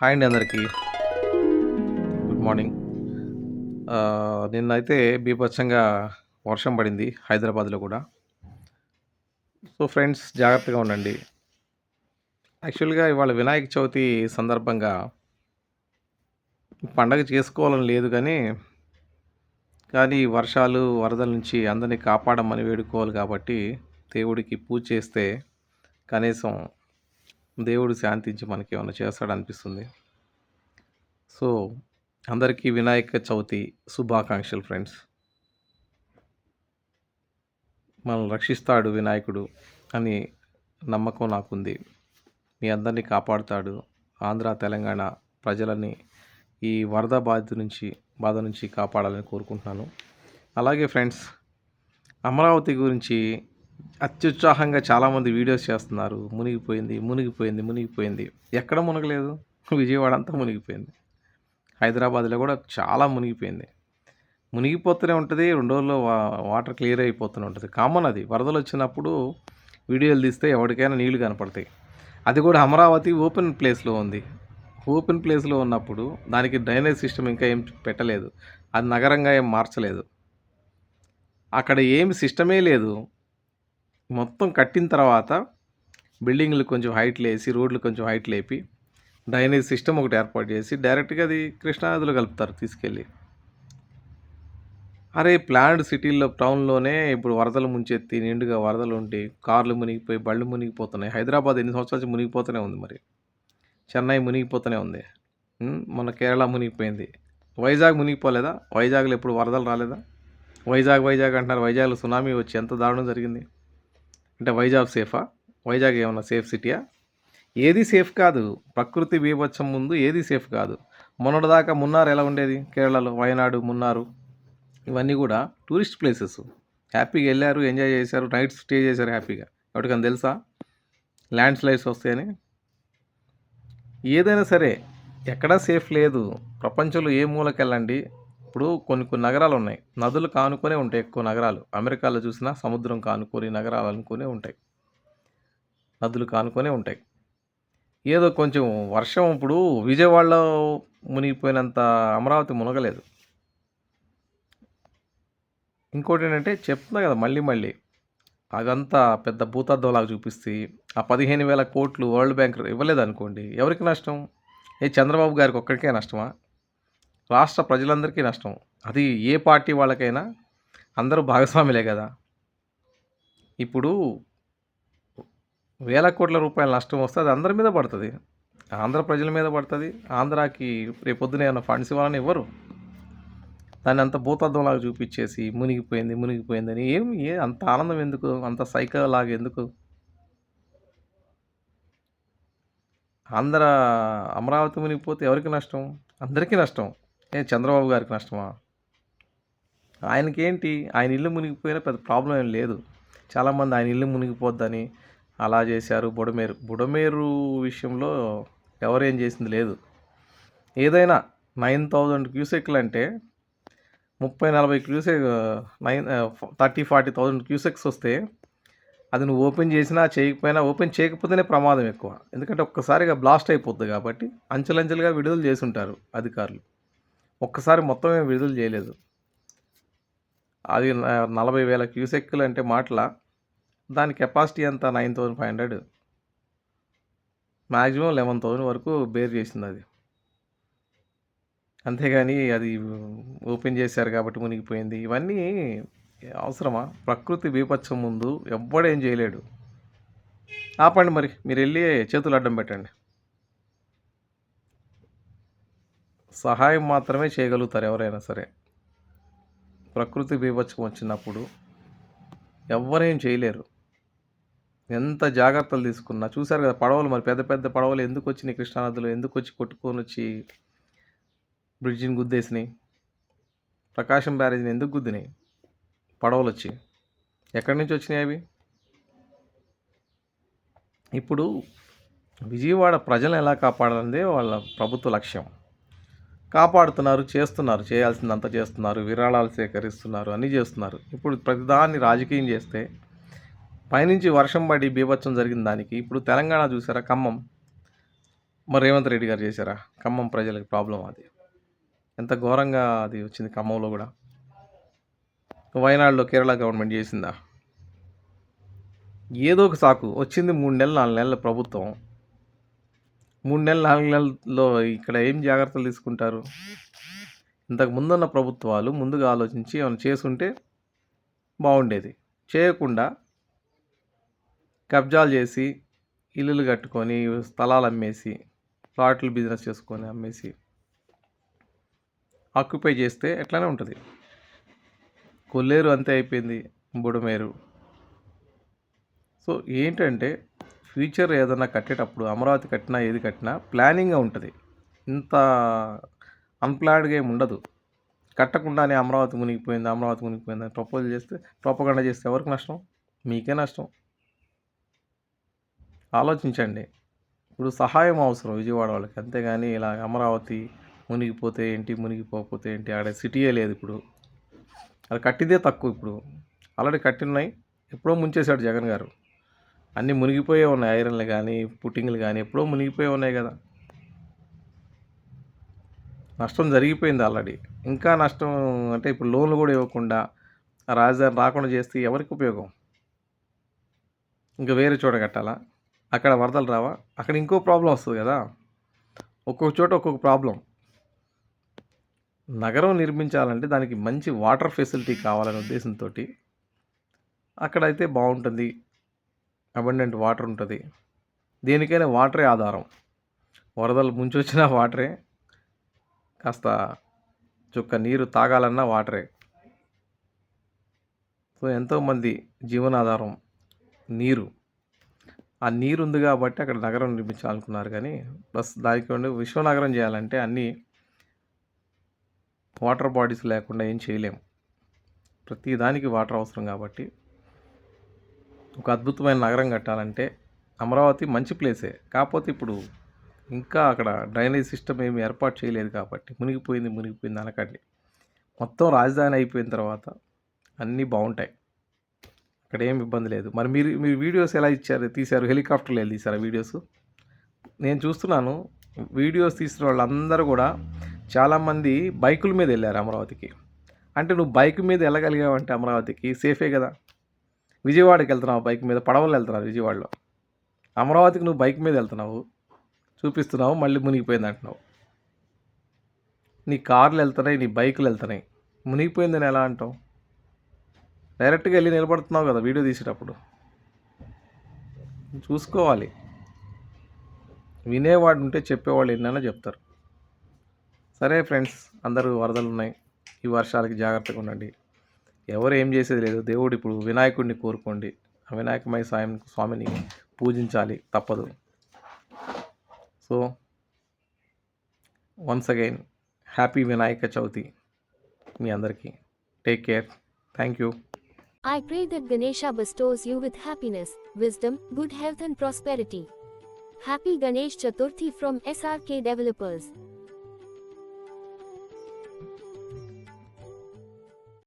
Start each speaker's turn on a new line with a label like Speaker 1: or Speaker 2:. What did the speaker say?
Speaker 1: Hi అండి అందరికీ. Good morning. నిన్నైతే బీభత్సంగా వర్షం పడింది హైదరాబాద్లో కూడా. సో ఫ్రెండ్స్ జాగ్రత్తగా ఉండండి. యాక్చువల్గా ఇవాళ వినాయక చవితి సందర్భంగా పండగ చేసుకోవాలని లేదు కానీ కానీ వర్షాలు వరదల నుంచి అందరినీ కాపాడమని వేడుకోవాలి కాబట్టి దేవుడికి పూజ చేస్తే కనీసం దేవుడు శాంతించి మనకి ఏమైనా చేస్తాడు అనిపిస్తుంది సో అందరికీ వినాయక చవితి శుభాకాంక్షలు ఫ్రెండ్స్. మనల్ని రక్షిస్తాడు వినాయకుడు అని నమ్మకం నాకుంది. మీ అందరినీ కాపాడుతాడు. ఆంధ్ర తెలంగాణ ప్రజలని ఈ వరద బాధ నుంచి బాధ నుంచి కాపాడాలని కోరుకుంటున్నాను. అలాగే ఫ్రెండ్స్ అమరావతి గురించి అత్యుత్సాహంగా చాలామంది వీడియోస్ చేస్తున్నారు. మునిగిపోయింది మునిగిపోయింది మునిగిపోయింది. ఎక్కడ మునగలేదు. విజయవాడ అంతా మునిగిపోయింది. హైదరాబాద్లో కూడా చాలా మునిగిపోయింది. మునిగిపోతూనే ఉంటుంది రెండు రోజుల్లో వాటర్ క్లియర్ అయిపోతూనే ఉంటుంది. కామన్ అది. వరదలు వచ్చినప్పుడు వీడియోలు తీస్తే ఎవరికైనా నీళ్ళు కనపడతాయి. అది కూడా అమరావతి ఓపెన్ ప్లేస్లో ఉంది. ఓపెన్ ప్లేస్లో ఉన్నప్పుడు దానికి డ్రైనేజ్ సిస్టమ్ ఇంకా ఏం పెట్టలేదు. అది నగరంగా ఏం మార్చలేదు. అక్కడ ఏమి సిస్టమే లేదు. మొత్తం కట్టిన తర్వాత బిల్డింగ్లు కొంచెం హైట్ లేసి రోడ్లు కొంచెం హైట్ లేపి డ్రైనేజ్ సిస్టమ్ ఒకటి ఏర్పాటు చేసి డైరెక్ట్గా అది కృష్ణానదిలో కలుపుతారు తీసుకెళ్ళి. అరే ప్లాండ్ సిటీల్లో టౌన్లోనే ఇప్పుడు వరదలు ముంచెత్తి నిండుగా వరదలు ఉండి కార్లు మునిగిపోయి బళ్ళు మునిగిపోతున్నాయి. హైదరాబాద్ ఎన్ని సంవత్సరాల నుంచి మునిగిపోతూనే ఉంది మరి? చెన్నై మునిగిపోతూనే ఉంది. మన మొన్న కేరళ మునిగిపోయింది. వైజాగ్ మునిగిపోలేదా? వైజాగ్లో ఎప్పుడు వరదలు రాలేదా? వైజాగ్ వైజాగ్ అంటున్నారు. వైజాగ్లో సునామీ వచ్చి ఎంత దారుణం జరిగింది? అంటే వైజాగ్ సేఫా? వైజాగ్ ఏమన్నా సేఫ్ సిటీయా? ఏది సేఫ్ కాదు. ప్రకృతి బీభత్సం ముందు ఏది సేఫ్ కాదు. మొన్నటిదాకా మున్నార్ ఎలా ఉండేది? కేరళలో వయనాడు మున్నారు. ఇవన్నీ కూడా టూరిస్ట్ ప్లేసెస్. హ్యాపీగా వెళ్ళారు ఎంజాయ్ చేశారు నైట్ స్టే చేశారు హ్యాపీగా. ఎవరికైనా తెలుసా? ల్యాండ్ స్లైడ్స్ వస్తాయని? ఏదైనా సరే ఎక్కడా సేఫ్ లేదు. ప్రపంచంలో ఏ మూలకెళ్ళండి? ఇప్పుడు కొన్ని కొన్ని నగరాలు ఉన్నాయి నదులు కానుకొనే ఉంటాయి ఎక్కువ నగరాలు. అమెరికాలో చూసినా సముద్రం కానుకొని నగరాలు అనుకునే ఉంటాయి. నదులు కానుకొనే ఉంటాయి. ఏదో కొంచెం వర్షం ఇప్పుడు విజయవాడలో మునిగిపోయినంత అమరావతి మునగలేదు. ఇంకోటి ఏంటంటే చెప్తున్నా కదా మళ్ళీ మళ్ళీ. అదంతా పెద్ద భూతద్దంలాగా చూపిస్తే ఆ పదిహేను వేల కోట్లు వరల్డ్ బ్యాంక్ ఇవ్వలేదు అనుకోండి ఎవరికి నష్టం? ఏ చంద్రబాబు గారికి ఒక్కడికే నష్టమా? రాష్ట్ర ప్రజలందరికీ నష్టం. అది ఏ పార్టీ వాళ్ళకైనా అందరూ భాగస్వాములే కదా. ఇప్పుడు వేల కోట్ల రూపాయల నష్టం వస్తే అది అందరి మీద పడుతుంది. ఆంధ్ర ప్రజల మీద పడుతుంది. ఆంధ్రాకి రేపొద్దున ఏమైనా ఫండ్స్ ఇవ్వాలని ఇవ్వరు దాన్ని అంత భూతద్వంలాగా చూపించేసి మునిగిపోయింది మునిగిపోయిందని ఏం ఏ అంత ఆనందం ఎందుకు? అంత సైకో లాగా ఎందుకు? ఆంధ్ర అమరావతి మునిగిపోతే ఎవరికి నష్టం? అందరికీ నష్టం. ఏ చంద్రబాబు గారికి నష్టమా? ఆయనకేంటి? ఆయన ఇల్లు మునిగిపోయినా పెద్ద ప్రాబ్లం ఏం లేదు. చాలామంది ఆయన ఇల్లు మునిగిపోద్దని అలా చేశారు. బుడమేరు బుడమేరు విషయంలో ఎవరేం చేసింది లేదు. ఏదైనా నైన్ థౌజండ్ క్యూసెక్లు అంటే ముప్పై నలభై cusec nine thirty forty thousand cusecs వస్తే అది నువ్వు ఓపెన్ చేసినా చేయకపోయినా ఓపెన్ చేయకపోతేనే ప్రమాదం ఎక్కువ. ఎందుకంటే ఒక్కసారిగా బ్లాస్ట్ అయిపోద్ది కాబట్టి అంచెలంచెలుగా విడుదల చేసి ఉంటారు అధికారులు. ఒక్కసారి మొత్తం ఏం విడుదల చేయలేదు. అది నలభై వేల క్యూసెక్కులు అంటే మాటల దాని కెపాసిటీ అంత nine thousand five hundred. Maximum eleven thousand వరకు బేర్ చేసింది అది. అంతేగాని అది ఓపెన్ చేశారు కాబట్టి మునిగిపోయింది. ఇవన్నీ అవసరమా? ప్రకృతి బీపత్సం ముందు ఎవ్వడేం చేయలేడు. ఆపండి మరి మీరు వెళ్ళి చేతులు అడ్డం పెట్టండి. సహాయం మాత్రమే చేయగలుగుతారు ఎవరైనా సరే. ప్రకృతి బీభత్సం వచ్చినప్పుడు ఎవరేం చేయలేరు. ఎంత జాగ్రత్తలు తీసుకున్నా చూశారు కదా పడవలు మరి పెద్ద పెద్ద పడవలు ఎందుకు వచ్చినాయి కృష్ణానదిలో ఎందుకు వచ్చి కొట్టుకొని వచ్చి బ్రిడ్జిని గుద్దేసినాయి? ప్రకాశం బ్యారేజ్ని ఎందుకు గుద్దినాయి? పడవలు వచ్చి. ఎక్కడి నుంచి వచ్చినాయి అవి? ఇప్పుడు విజయవాడ ప్రజలను ఎలా కాపాడాలనేదే వాళ్ళ ప్రభుత్వ లక్ష్యం. కాపాడుతున్నారు చేస్తున్నారు చేయాల్సిందంతా చేస్తున్నారు విరాళాలు సేకరిస్తున్నారు అన్నీ చేస్తున్నారు. ఇప్పుడు ప్రతిదాన్ని రాజకీయం చేస్తే పైనుంచి వర్షం పడి బీభత్సం జరిగిన దానికి ఇప్పుడు తెలంగాణ చూసారా ఖమ్మం? మరి రేవంత్ రెడ్డి గారు చేశారా? ఖమ్మం ప్రజలకు ప్రాబ్లం అది? ఎంత ఘోరంగా అది వచ్చింది ఖమ్మంలో కూడా. వయనాడులో కేరళ గవర్నమెంట్ చేసిందా? ఏదో ఒక సాకు. వచ్చింది మూడు నెలలు నాలుగు నెలల ప్రభుత్వం. మూడు నెలలు నాలుగు నెలల్లో ఇక్కడ ఏం జాగ్రత్తలు తీసుకుంటారు? ఇంతకు ముందున్న ప్రభుత్వాలు ముందుగా ఆలోచించి ఏమైనా చేసుంటే బాగుండేది. చేయకుండా కబ్జాలు చేసి ఇల్లులు కట్టుకొని స్థలాలు అమ్మేసి ప్లాట్లు బిజినెస్ చేసుకొని అమ్మేసి ఆక్యుపై చేస్తే ఎట్లానే ఉంటుంది. కొల్లేరు అంతే అయిపోయింది బుడమేరు. సో ఏంటంటే ఫ్యూచర్ ఏదైనా కట్టేటప్పుడు అమరావతి కట్టినా ఏది కట్టినా ప్లానింగ్గా ఉంటుంది. ఇంత అన్ప్లాన్డ్గా ఏమి ఉండదు. కట్టకుండానే అమరావతి మునిగిపోయింది అమరావతి మునిగిపోయింది అని ప్రపోజల్ చేస్తే ప్రొపగండ చేస్తే ఎవరికి నష్టం? మీకే నష్టం. ఆలోచించండి. ఇప్పుడు సహాయం అవసరం విజయవాడ వాళ్ళకి. అంతేగాని ఇలా అమరావతి మునిగిపోతే ఏంటి మునిగిపోకపోతే ఏంటి ఆడ సిటీయే లేదు ఇప్పుడు. అది కట్టిదే తక్కువ ఇప్పుడు. ఆల్రెడీ కట్టినాయి ఎప్పుడో ముంచేశాడు జగన్ గారు. అన్నీ మునిగిపోయే ఉన్నాయి ఐరన్లు కానీ పుట్టింగ్లు కానీ ఎప్పుడో మునిగిపోయి ఉన్నాయి కదా. నష్టం జరిగిపోయింది ఆల్రెడీ. ఇంకా నష్టం అంటే ఇప్పుడు లోన్లు కూడా ఇవ్వకుండా రాజధాని రాకుండా చేస్తే ఎవరికి ఉపయోగం? ఇంకా వేరే చోట కట్టాలా? అక్కడ వరదలు రావా? అక్కడ ఇంకో ప్రాబ్లం వస్తుంది కదా. ఒక్కొక్క చోట ఒక్కొక్క ప్రాబ్లం. నగరం నిర్మించాలంటే దానికి మంచి వాటర్ ఫెసిలిటీ కావాలనే ఉద్దేశంతో అక్కడైతే బాగుంటుంది. అబండెంట్ వాటర్ ఉంటుంది. దేనికైనా వాటరే ఆధారం. వరదలు ముంచొచ్చిన వాటరే. కాస్త చుక్క నీరు తాగాలన్నా వాటరే. సో ఎంతోమంది జీవనాధారం నీరు. ఆ నీరు ఉంది కాబట్టి అక్కడ నగరం నిర్మించాలనుకున్నారు కానీ ప్లస్ దానికి ఉండి విశ్వనగరం చేయాలంటే అన్నీ వాటర్ బాడీస్ లేకుండా ఏం చేయలేము ప్రతి దానికి వాటర్ అవసరం కాబట్టి ఒక అద్భుతమైన నగరం కట్టాలంటే అమరావతి మంచి ప్లేసే. కాకపోతే ఇప్పుడు ఇంకా అక్కడ డ్రైనేజ్ సిస్టమ్ ఏమి ఏర్పాటు చేయలేదు కాబట్టి మునిగిపోయింది మునిగిపోయింది అనకండి. మొత్తం రాజధాని అయిపోయిన తర్వాత అన్నీ బాగుంటాయి. అక్కడ ఏం ఇబ్బంది లేదు. మరి మీరు మీరు వీడియోస్ ఎలా ఇచ్చారు? తీశారు? హెలికాప్టర్లు వెళ్ళి తీశారు వీడియోస్? నేను చూస్తున్నాను. వీడియోస్ తీసిన వాళ్ళందరూ కూడా చాలామంది బైకుల మీద వెళ్ళారు అమరావతికి. అంటే నువ్వు బైక్ మీద వెళ్ళగలిగావంటే అమరావతికి సేఫే కదా? విజయవాడకి వెళ్తున్నావు బైక్ మీద పడవలు వెళ్తున్నారు విజయవాడలో. అమరావతికి నువ్వు బైక్ మీద వెళ్తున్నావు చూపిస్తున్నావు మళ్ళీ మునిగిపోయింది అంటున్నావు. నీ కార్లు వెళ్తున్నాయి నీ బైకులు వెళ్తున్నాయి. మునిగిపోయిందని ఎలా అంటావు? డైరెక్ట్గా వెళ్ళి నిలబడుతున్నావు కదా వీడియో తీసేటప్పుడు. చూసుకోవాలి. వినేవాడు ఉంటే చెప్పేవాళ్ళు ఎన్నైనా చెప్తారు. సరే ఫ్రెండ్స్ అందరూ వరదలు ఉన్నాయి. ఈ వర్షాలకి జాగ్రత్తగా ఉండండి. ఎవరు ఏం చేసేది లేదు దేవుడు ఇప్పుడు వినాయకుడిని కోరుకోండి ఆ వినాయకమయ స్వామి స్వామిని పూజించాలి తప్పదు so once again happy Vinayaka Chavithi మీ అందరికీ take care thank you
Speaker 2: I pray that Ganesha bestows you with happiness, wisdom, good health, and prosperity. Happy Ganesh Chaturthi from SRK Developers.